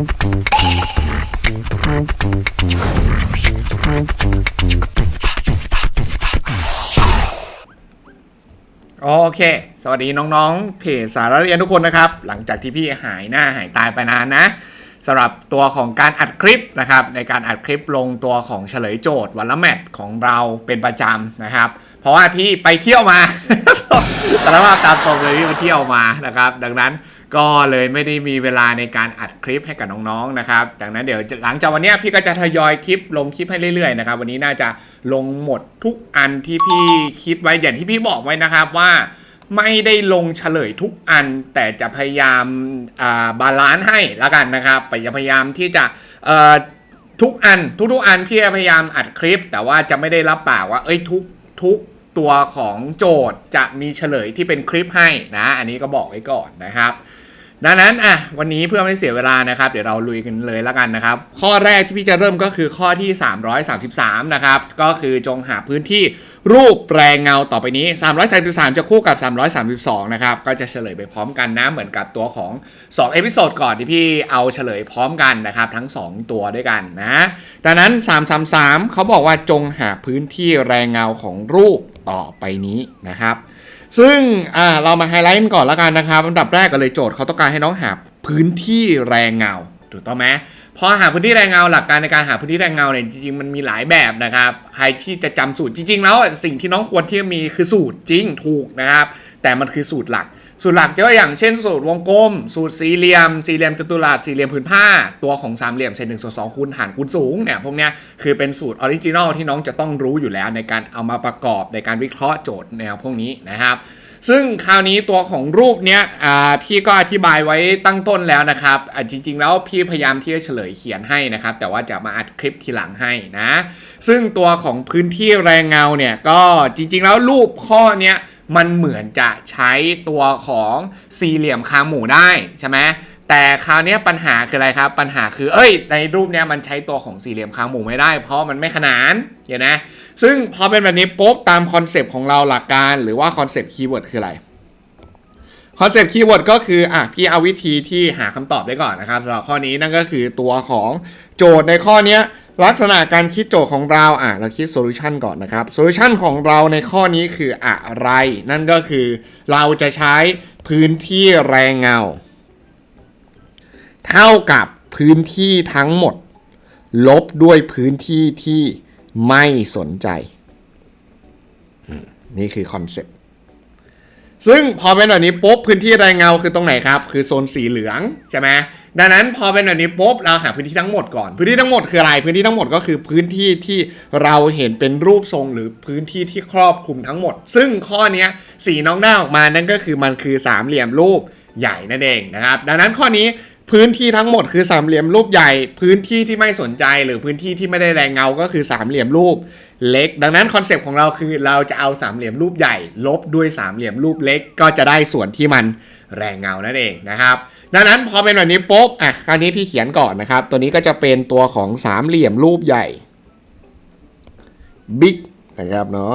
โอเค สวัสดีน้องๆ เพจสารเรียนทุกคนนะครับ หลังจากที่พี่หายหน้าหายตายไปนานนะสำหรับตัวของการอัดคลิปนะครับ ในการอัดคลิปลงตัวของเฉลยโจทย์วันละแมตช์ของเราเป็นประจำนะครับ เพราะว่าพี่ไปเที่ยวมาสารภาพตามตรงเลยพี่ไปเที่ยวมานะครับ ดังนั้น ก็เลยไม่ได้มีเวลาในการอัดคลิปให้กับน้องๆนะครับดังนั้นเดี๋ยวหลังจากวันนี้พี่ก็จะทยอยคลิปลงคลิปให้เรื่อยๆนะครับวันนี้น่าจะลงหมดทุกอันที่พี่คิดไว้อย่างที่พี่บอกไว้นะครับว่าไม่ได้ลงเฉลยทุกอัน แต่จะพยายามาบาลานซ์ให้ละกันนะครับไปพยายามที่จะทุกอันทุกๆอันพี่พยายามอัดคลิป แต่ว่าจะไม่ได้รับปากว่าเอ้ยทุกทุกตัวของโจทย์จะมีเฉลยที่เป็นคลิปให้นะ อันนี้ก็บอกไว้ก่อนนะครับ ดังนั้นอะวันนี้เพื่อไม่เสียเวลานะครับ เดี๋ยวเราลุยกันเลยแล้วกันนะครับ ข้อแรกที่พี่จะเริ่มก็คือข้อที่ 333 นะครับ ก็คือจงหาพื้นที่รูปแปลงเงาต่อไปนี้ 333 จะคู่กับ 332 นะครับ ก็จะเฉลยไปพร้อมกันนะ เหมือนกับตัวของ 2 เอพิโซดก่อนที่พี่เอาเฉลยพร้อมกันนะครับ ทั้ง 2 ตัวด้วยกันนะ ดังนั้น 333 เขาบอกว่าจงหาพื้นที่แรงเงาของรูปต่อไปนี้นะครับ ซึ่งอ่าเรามาไฮไลท์กันก่อนละกันนะครับอันดับแรกก็เลยโจทย์เขาต้องการให้น้องหาพื้นที่แรงเงาถูกต้องไหมพอหาพื้นที่แรงเงาหลักการในการหาพื้นที่แรงเงาเนี่ยจริงๆมันมีหลายแบบนะครับ ใครที่จะจำสูตรจริง ๆ แล้วสิ่งที่น้องควรที่จะมีคือสูตรจริงถูกนะครับ แต่มันคือสูตรหลัก สูตรหลักเยอะอย่างเช่นสูตรวงกลม สูตรสี่เหลี่ยม สี่เหลี่ยมจัตุรัสสี่เหลี่ยมผืนผ้า ตัวของสามเหลี่ยมเศษหนึ่งส่วนสองคูณหารคูณสูงเนี่ยพวกเนี้ยคือเป็นสูตรออริจินอลที่น้องจะต้องรู้อยู่แล้วในการเอามาประกอบในการวิเคราะห์โจทย์แนวพวกนี้นะครับซึ่งคราวนี้ตัวของรูปเนี้ยพี่ก็อธิบายไว้ตั้งต้นแล้วนะครับจริง ๆ แล้วพี่พยายามที่จะเฉลยเขียนให้นะครับ แต่ว่าจะมาอัดคลิปทีหลังให้นะ ซึ่งตัวของพื้นที่แรงเงาเนี่ยก็จริง ๆ แล้วรูปข้อเนี้ย มันเหมือนจะใช้ตัวของสี่เหลี่ยมคางหมูได้ใช่ไหมแต่คราวนี้ปัญหาคืออะไรครับ ปัญหาคือเอ้ย ในรูปเนี้ยมันใช้ตัวของสี่เหลี่ยมคางหมูไม่ได้ เพราะมันไม่ขนานเห็นไหมซึ่งพอเป็นแบบนี้ปุ๊บตามคอนเซปต์ของเราหลักการ หรือว่าคอนเซปต์คีย์เวิร์ดคืออะไรคอนเซปต์คีย์เวิร์ดก็คืออะพี่เอาวิธีที่หาคำตอบได้ก่อนนะครับสำหรับข้อนี้นั่นก็คือตัวของโจทย์ในข้อเนี้ย ลักษณะการคิดโจทย์ของเราอะเราคิดโซลูชันก่อนนะครับโซลูชันของเราในข้อนี้คืออะไร นั่นก็คือเราจะใช้พื้นที่แรงเงา เท่ากับพื้นที่ทั้งหมด ลบด้วยพื้นที่ที่ไม่สนใจ นี่คือคอนเซ็ปต์ ซึ่งพอเป็นแบบนี้ปุ๊บพื้นที่แรงเงาคือตรงไหนครับ คือโซนสีเหลืองใช่ไหมดังนั้นพอเป็นแบบนี้ปุ๊บเราหาพื้นที่ทั้งหมดก่อน พื้นที่ทั้งหมดคืออะไร พื้นที่ทั้งหมดก็คือพื้นที่ที่เราเห็นเป็นรูปทรงหรือพื้นที่ที่ครอบคลุมทั้งหมด ซึ่งข้อนี้สีน้องได้ออกมานั่นก็คือมันคือสามเหลี่ยมรูปใหญ่นั่นเองนะครับ ดังนั้นข้อนี้ พื้นที่ทั้งหมดคือสามเหลี่ยมรูปใหญ่ พื้นที่ที่ไม่สนใจหรือพื้นที่ที่ไม่ได้แรงเงาก็คือสามเหลี่ยมรูปเล็ก ดังนั้นคอนเซปต์ของเราคือเราจะเอาสามเหลี่ยมรูปใหญ่ ลบด้วยสามเหลี่ยมรูปเล็ก ก็จะได้ส่วนที่มันแรงเงานั่นเองนะครับ ดังนั้นพอเป็นแบบนี้ปุ๊บอะคราวนี้พี่เขียนก่อนนะครับ ตัวนี้ก็จะเป็นตัวของสามเหลี่ยมรูปใหญ่บิ๊กนะครับเนาะ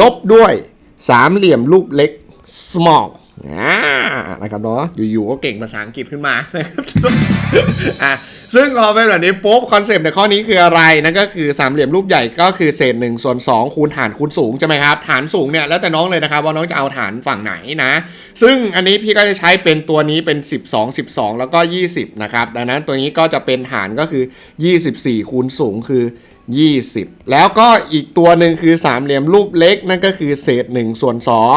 ลบด้วยสามเหลี่ยมรูปเล็ก small อ่า นะครับเนาะอยู่ๆก็เก่งภาษาอังกฤษขึ้นมาอะซึ่งพอเป็นแบบนี้ปุ๊บคอนเซปต์ในข้อนี้คืออะไรนั่นก็คือสามเหลี่ยมรูปใหญ่ก็คือเศษ1ส่วน2คูณฐานคูณสูงใช่ไหมครับฐานสูงเนี่ยแล้วแต่น้องเลยนะครับว่าน้องจะเอาฐานฝั่งไหนนะ ซึ่งอันนี้พี่ก็จะใช้เป็นตัวนี้เป็น 12 12 แล้วก็ 20 นะครับ ดังนั้นตัวนี้ก็จะเป็นฐานก็คือ 24 คูณสูงคือ 20 แล้วก็อีกตัวหนึ่งคือสามเหลี่ยมรูปเล็กนั่นก็คือเศษ1ส่วน2อ่า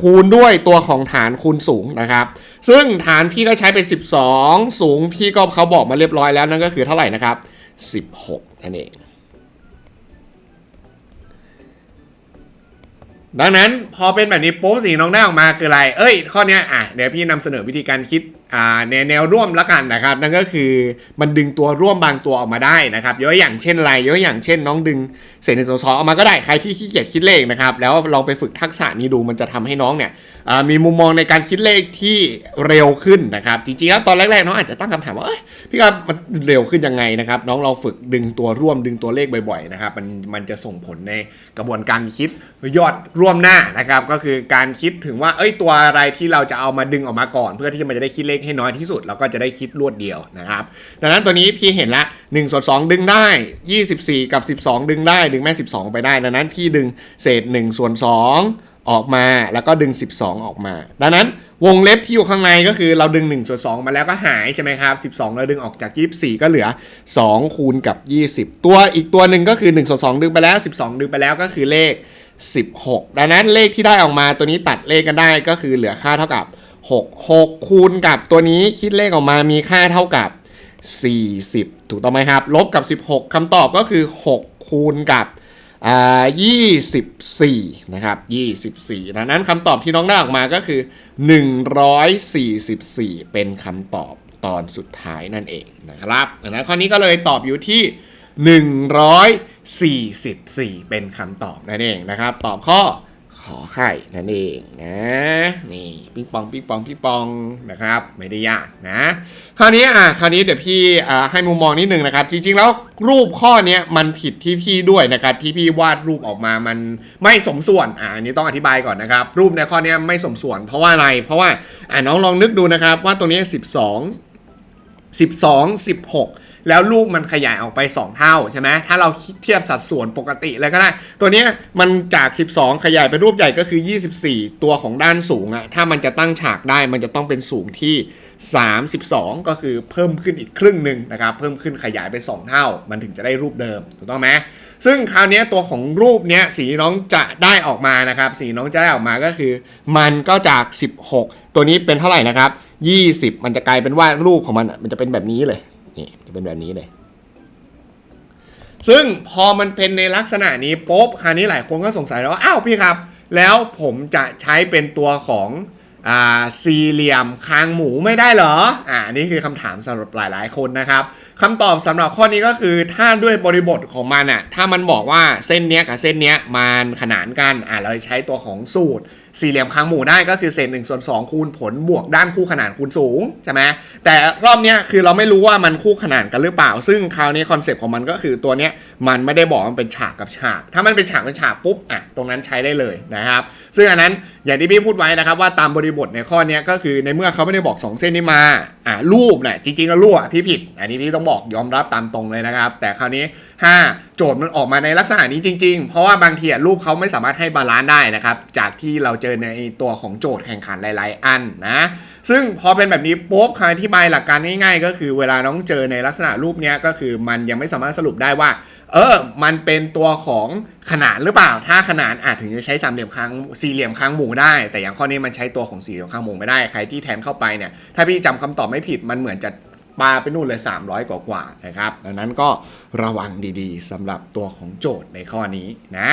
คูณด้วยตัวของฐานคูณสูงนะครับ ซึ่งฐานพี่ก็ใช้เป็น 12 สูงพี่ก็เขาบอกมาเรียบร้อยแล้วนั่นก็คือเท่าไหร่นะครับ 16นั่นเองดังนั้นพอเป็นแบบนี้ปุ๊บสิ่งน้องได้ออกมาคืออะไร เอ้ย ข้อนี้อะเดี๋ยวพี่นำเสนอวิธีการคิดในแนวร่วมละกันนะครับ นั่นก็คือมันดึงตัวร่วมบางตัวออกมาได้นะครับยกอย่างเช่นอะไรยกอย่างเช่น น้องดึงเศษหนึ่งส่วนสองออกมาก็ได้ใครที่ขี้เกียจคิดเลขนะครับแล้วลองไปฝึกทักษะนี้ดูมันจะทำให้น้องเนี่ยมีมุมมองในการคิดเลขที่เร็วขึ้นนะครับจริงๆแล้วตอนแรกๆน้องอาจจะตั้งคำถามว่าพี่ครับมันเร็วขึ้นยังไงนะครับ น้องเราฝึกดึงตัวร่วมดึงตัวเลขบ่อยๆนะครับมันมันจะส่งผลในกระบวนการคิดยอดร่วมหน้านะครับก็คือการคิดถึงว่าเอ้ยตัวอะไรที่เราจะเอามาดึงออกมาก่อน เพื่อที่มันจะได้คิดเลขให้น้อยที่สุด แล้วก็จะได้คิดรวดเดียวนะครับ ดังนั้นตัวนี้พี่เห็นละ1ส่วน2ดึงได้ 24 กับ 12 ดึงได้ดึงแม่ 12 ไปได้ ดังนั้นพี่ดึงเศษ1ส่วน2ออกมาแล้วก็ดึง 12 ออกมา ดังนั้นวงเล็บที่อยู่ข้างในก็คือเราดึง1ส่วน2มาแล้วก็หายใช่ไหมครับ 12 เราดึงออกจาก 24 ก็เหลือ 2 คูณกับ 20 ตัวอีกตัวหนึ่งก็คือ1ส่วน2ดึงไปแล้ว 12 ดึงไปแล้วก็คือเลข 16 ดังนั้นเลขที่ได้ออกมาตัวนี้ตัดเลขกันได้ก็คือเหลือค่าเท่ากับ 6 6 คูณกับตัวนี้คิดเลขออกมามีค่าเท่ากับ 40 ถูกต้องไหมครับ ลบกับ 16คำตอบก็คือ 6 คูณกับอ่า24นะครับ24ดังนั้นคำตอบที่น้องได้ออกมาก็คือ144เป็นคำตอบตอนสุดท้ายนั่นเองนะครับดังนั้นข้อนี้ก็เลยตอบอยู่ที่144เป็นคำตอบนั่นเองนะครับ ตอบข้อ ขอไข่นั่นเองนะนี่ปิ๊งปองปิ๊งปองปิ๊งปองนะครับ ไม่ได้ยากนะคราวนี้อะคราวนี้เดี๋ยวพี่อ่าให้มุมมองนิดนึงนะครับ จริงๆแล้วรูปข้อนี้มันผิดที่พี่ด้วยนะครับที่พี่วาดรูปออกมามันไม่สมส่วนอ่าอันนี้ต้องอธิบายก่อนนะครับ รูปในข้อนี้ไม่สมส่วน เพราะว่าอะไรเพราะว่าอ่าน้องลองนึกดูนะครับว่าตัวนี้ 12 12 16 แล้วลูกมันขยายออกไป 2 เท่าใช่ไหมถ้าเราเทียบสัดส่วนปกติเลยก็ได้ ตัวนี้มันจาก 12 ขยายไปรูปใหญ่ก็คือ 24 ตัวของด้านสูงอะถ้ามันจะตั้งฉากได้มันจะต้องเป็นสูงที่ 32 ก็คือเพิ่มขึ้นอีกครึ่งหนึ่งนะครับเพิ่มขึ้นขยายไป 2 เท่า มันถึงจะได้รูปเดิมถูกต้องไหมซึ่งคราวนี้ตัวของรูปเนี้ยสีน้องจะได้ออกมานะครับสีน้องจะได้ออกมาก็คือ มันก็จาก 16 ตัวนี้เป็นเท่าไหร่นะครับ20 มันจะกลายเป็นว่ารูปของมันมันจะเป็นแบบนี้เลย นี่จะเป็นแบบนี้เลย ซึ่งพอมันเป็นในลักษณะนี้ปุ๊บคราวนี้หลายคนก็สงสัยแล้วว่าอ้าวพี่ครับ แล้วผมจะใช้เป็นตัวของอ่าสี่เหลี่ยมคางหมูไม่ได้เหรออ่านี่คือคำถามสำหรับหลายๆคนนะครับคำตอบสำหรับข้อนี้ก็คือถ้าด้วยบริบทของมันอะถ้ามันบอกว่าเส้นเนี้ยกับเส้นเนี้ยมันขนานกันอ่าเราใช้ตัวของสูตร สี่เหลี่ยมคางหมูได้ก็คือเศษ1ส่วน2คูณผลบวกด้านคู่ขนานคูณสูงใช่ไหมแต่รอบเนี้ยคือเราไม่รู้ว่ามันคู่ขนานกันหรือเปล่า ซึ่งคราวนี้คอนเซปต์ของมันก็คือตัวเนี้ยมันไม่ได้บอกมันเป็นฉากกับฉาก ถ้ามันเป็นฉากเป็นฉากปุ๊บอะตรงนั้นใช้ได้เลยนะครับ ซึ่งอันนั้นอย่างที่พี่พูดไว้นะครับว่าตามบริบทในข้อนี้ก็คือในเมื่อเขาไม่ได้บอก 2 เส้นนี้มาอะรูปเนี่ยจริงๆแล้วรูปอะพี่ผิด อันนี้พี่ต้องบอกยอมรับตามตรงเลยนะครับ แต่คราวนี้ 5 โจทย์มันออกมาในลักษณะนี้จริง ๆ เพราะว่าบางทีรูปเขาไม่สามารถให้บาลานซ์ได้นะครับจากที่เราเจอในตัวของโจทย์แข่งขันหลาย ๆ อันนะ ซึ่งพอเป็นแบบนี้ปุ๊บคำอธิบายหลักการง่ายๆ ก็คือเวลาน้องเจอในลักษณะรูปนี้ก็คือมันยังไม่สามารถสรุปได้ว่า เออ มันเป็นตัวของขนานหรือเปล่า ถ้าขนานอาจถึงจะใช้สามเหลี่ยมคางสี่เหลี่ยมคางหมูได้ แต่อย่างข้อนี้มันใช้ตัวของสี่เหลี่ยมคางหมูไม่ได้ใครที่แทนเข้าไปเนี่ยถ้าพี่จำคำตอบไม่ผิดมันเหมือนจะ ปาไปนู่นเลย 300 กว่ากว่านะครับ ดังนั้นก็ระวังดีๆสำหรับตัวของโจทย์ในข้อนี้นะ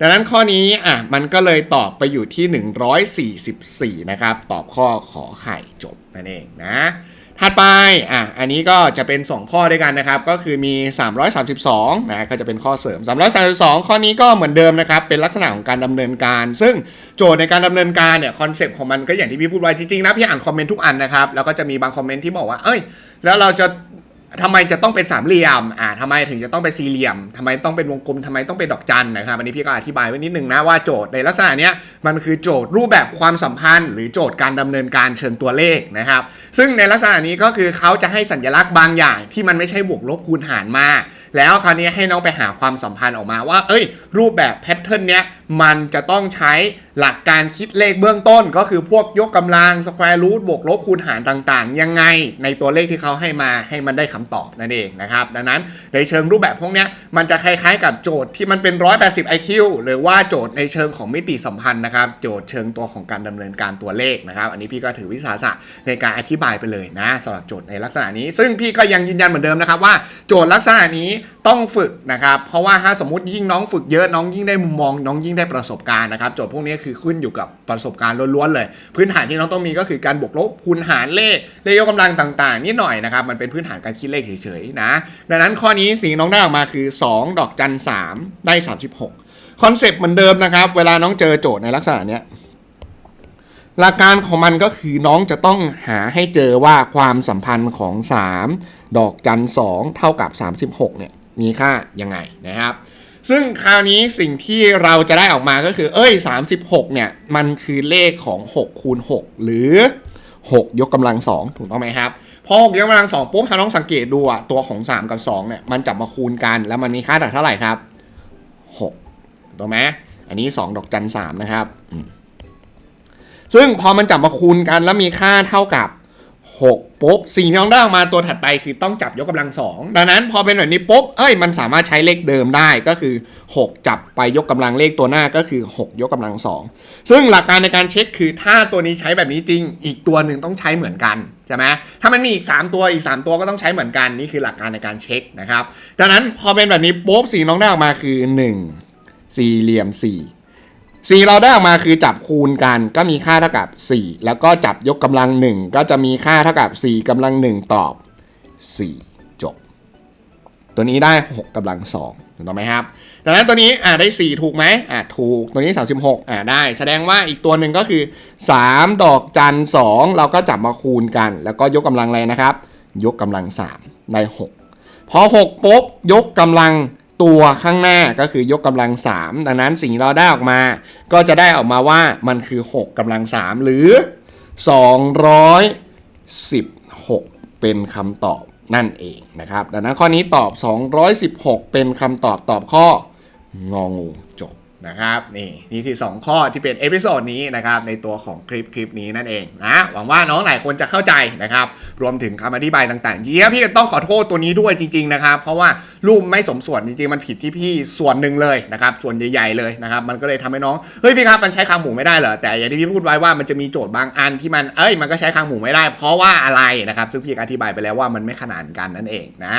ดังนั้นข้อนี้อะมันก็เลยตอบไปอยู่ที่ 144 นะครับ ตอบข้อขอไข่จบนั่นเองนะ ถัดไปอะอันนี้ก็จะเป็น 2 ข้อด้วยกันนะครับ ก็คือมี 332นะก็จะเป็นข้อเสริม 332 ข้อนี้ก็เหมือนเดิมนะครับ เป็นลักษณะของการดำเนินการ ซึ่งโจทย์ในการดำเนินการเนี่ยคอนเซปต์ของมันก็อย่างที่พี่พูดไว้จริงๆนะพี่อ่านคอมเมนต์ทุกอันนะครับ แล้วก็จะมีบางคอมเมนต์ที่บอกว่าเอ้ยแล้วเราจะ ทำไมจะต้องเป็นสามเหลี่ยม อ่าทำไมถึงจะต้องเป็นสี่เหลี่ยมทำไมต้องเป็นวงกลมทำไมต้องเป็นดอกจันนะครับ อันนี้พี่ก็อธิบายไว้นิดนึงนะว่าโจทย์ในลักษณะเนี้ยมันคือโจทย์รูปแบบความสัมพันธ์ หรือโจทย์การดำเนินการเชิงตัวเลขนะครับ ซึ่งในลักษณะนี้ก็คือเขาจะให้สัญลักษณ์บางอย่างที่มันไม่ใช่บวกลบคูณหารมา แล้วคราวนี้ให้น้องไปหาความสัมพันธ์ออกมาว่า เอ้ย รูปแบบแพทเทิร์นเนี้ยมันจะต้องใช้หลักการคิดเลขเบื้องต้น ก็คือพวกยกกำลังสแควร์รูทบวกลบคูณหารต่างๆ ยังไงในตัวเลขที่เขาให้มาให้มันได้คำตอบนั่นเองนะครับ ดังนั้นในเชิงรูปแบบพวกนี้มันจะคล้ายๆ กับโจทย์ที่มันเป็น 180 IQ หรือว่าโจทย์ในเชิงของมิติสัมพันธ์นะครับ โจทย์เชิงตัวของการดำเนินการตัวเลขนะครับ อันนี้พี่ก็ถือวิสาสะในการอธิบายไปเลยนะสำหรับโจทย์ในลักษณะนี้ ซึ่งพี่ก็ยังยืนยันเหมือนเดิมนะครับว่าโจทย์ลักษณะนี้ต้องฝึกนะครับเพราะว่าถ้าสมมติยิ่งน้องฝึกเยอะน้องยิ่งได้มุมมองน้องยิ่งได้ประสบการณ์นะครับโจทย์พวกนี้คือขึ้นอยู่กับประสบการณ์ล้วนๆเลย พื้นฐานที่น้องต้องมีก็คือการบวกลบคูณหารเลขเลขยกกำลังต่างๆนิดหน่อยนะครับมันเป็นพื้นฐานการคิดเลขเฉยๆนะดังนั้นข้อนี้สิ่งที่น้องได้ออกมาคือ 2 ดอกจัน 3 ได้ 36คอนเซปต์เหมือนเดิมนะครับ เวลาน้องเจอโจทย์ในลักษณะเนี้ยหลักการของมันก็คือน้องจะต้องหาให้เจอว่าความสัมพันธ์ของ 3 ดอกจัน 2 เท่ากับ 36เนี่ยมีค่ายังไงนะครับ ซึ่งคราวนี้สิ่งที่เราจะได้ออกมาก็คือ เอ้ย 36 เนี่ย มันคือเลขของ 6 คูณ 6 หรือ 6 ยกกำลัง 2 ถูกต้องไหมครับ พอ 6 ยกกำลัง 2 ปุ๊บถ้าน้องสังเกตดูอะตัวของ 3 กับ 2 เนี่ย มันจับมาคูณกันแล้วมันมีค่าจากเท่าไหร่ครับ 6 ถูกไหมอันนี้ 2 ดอกจัน3นะครับ ซึ่งพอมันจับมาคูณกันแล้วมีค่าเท่ากับ 6ปุ๊บสิ่งที่น้องได้ออกมาตัวถัดไปคือต้องจับยกกำลังสองดังนั้นพอเป็นแบบนี้ปุ๊บเอ้ยมันสามารถใช้เลขเดิมได้ก็คือ 6 จับไปยกกำลังเลขตัวหน้าก็คือ 6 ยกกำลังสองซึ่งหลักการในการเช็คคือถ้าตัวนี้ใช้แบบนี้จริง อีกตัวหนึ่งต้องใช้เหมือนกันใช่ไหมถ้ามันมีอีก 3 ตัวอีก 3 ตัวก็ต้องใช้เหมือนกันนี่คือหลักการในการเช็คนะครับดังนั้นพอเป็นแบบนี้ปุ๊บสิ่งที่น้องได้ออกมาคือ 1 สี่เหลี่ยม4 4 เราได้ออกมาคือจับคูณกันก็มีค่าเท่ากับ 4 แล้วก็จับยกกำลัง 1 ก็จะมีค่าเท่ากับ 4กำลัง 1 ตอบ 4 จบ ตัวนี้ได้ 6กำลัง2ถูกต้องไหมครับดังนั้นตัวนี้อ่าได้ 4 ถูกไหมอ่าถูกตัวนี้ 36อ่าได้ แสดงว่าอีกตัวหนึ่งก็คือ 3 ดอกจัน 2 เราก็จับมาคูณกัน แล้วก็ยกกำลังอะไรนะครับ ยกกำลัง 3 ได้ 6 พอ 6 ปุ๊บ ยกกำลัง ตัวข้างหน้าก็คือยกกำลัง 3 ดังนั้นสิ่งที่เราได้ออกมา ก็จะได้ออกมาว่ามันคือ 6กำลัง 3 หรือ 216 เป็นคำตอบนั่นเองนะครับ ดังนั้นข้อนี้ตอบ 216 เป็นคำตอบตอบข้ององูจบ นะครับนี่นี่คือ 2 ข้อที่เป็นเอพิโซดนี้นะครับในตัวของคลิปคลิปนี้นั่นเองนะหวังว่าน้องหลายคนจะเข้าใจนะครับรวมถึงคำอธิบายต่างๆที่พี่ก็ต้องขอโทษตัวนี้ด้วยจริงๆนะครับเพราะว่ารูปไม่สมส่วนจริงๆมันผิดที่พี่ส่วนหนึ่งเลยนะครับส่วนใหญ่ๆเลยนะครับมันก็เลยทำให้น้องเฮ้ยพี่ครับมันใช้คางหมูไม่ได้เหรอแต่อย่างที่พี่พูดไว้ว่ามันจะมีโจทย์บางอันที่มันเอ้ยมันก็ใช้คางหมูไม่ได้ เพราะว่าอะไรนะครับซึ่งพี่อธิบายไปแล้วว่ามันไม่ขนานกันนั่นเองนะ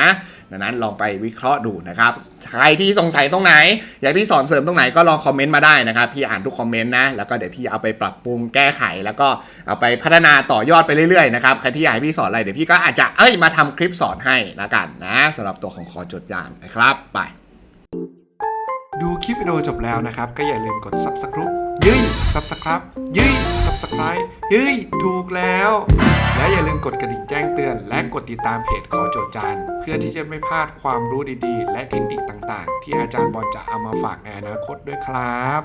ดังนั้นลองไปวิเคราะห์ดูนะครับใครที่สงสัยตรงไหนอยากพี่สอนเสริมตรงไหนก็ลองคอมเมนต์มาได้นะครับ พี่อ่านทุกคอมเมนต์นะ แล้วก็เดี๋ยวพี่เอาไปปรับปรุงแก้ไข แล้วก็เอาไปพัฒนาต่อยอดไปเรื่อยๆนะครับ ใครที่อยากให้พี่สอนอะไรเดี๋ยวพี่ก็อาจจะเอ้ยมาทำคลิปสอนให้ละกันนะสำหรับตัวของคอจดยานนะครับ ไป ดูคลิปวิดีโอจบแล้วนะครับ ก็อย่าลืมกด subscribe ยืย subscribe ยืย subscribe ยืยถูกแล้ว และอย่าลืมกดกระดิ่งแจ้งเตือน และกดติดตามเพจขอโจทย์จานเพื่อที่จะไม่พลาดความรู้ดีๆ และเทคนิคต่างๆ ที่อาจารย์บอลจะเอามาฝากในอนาคตด้วยครับ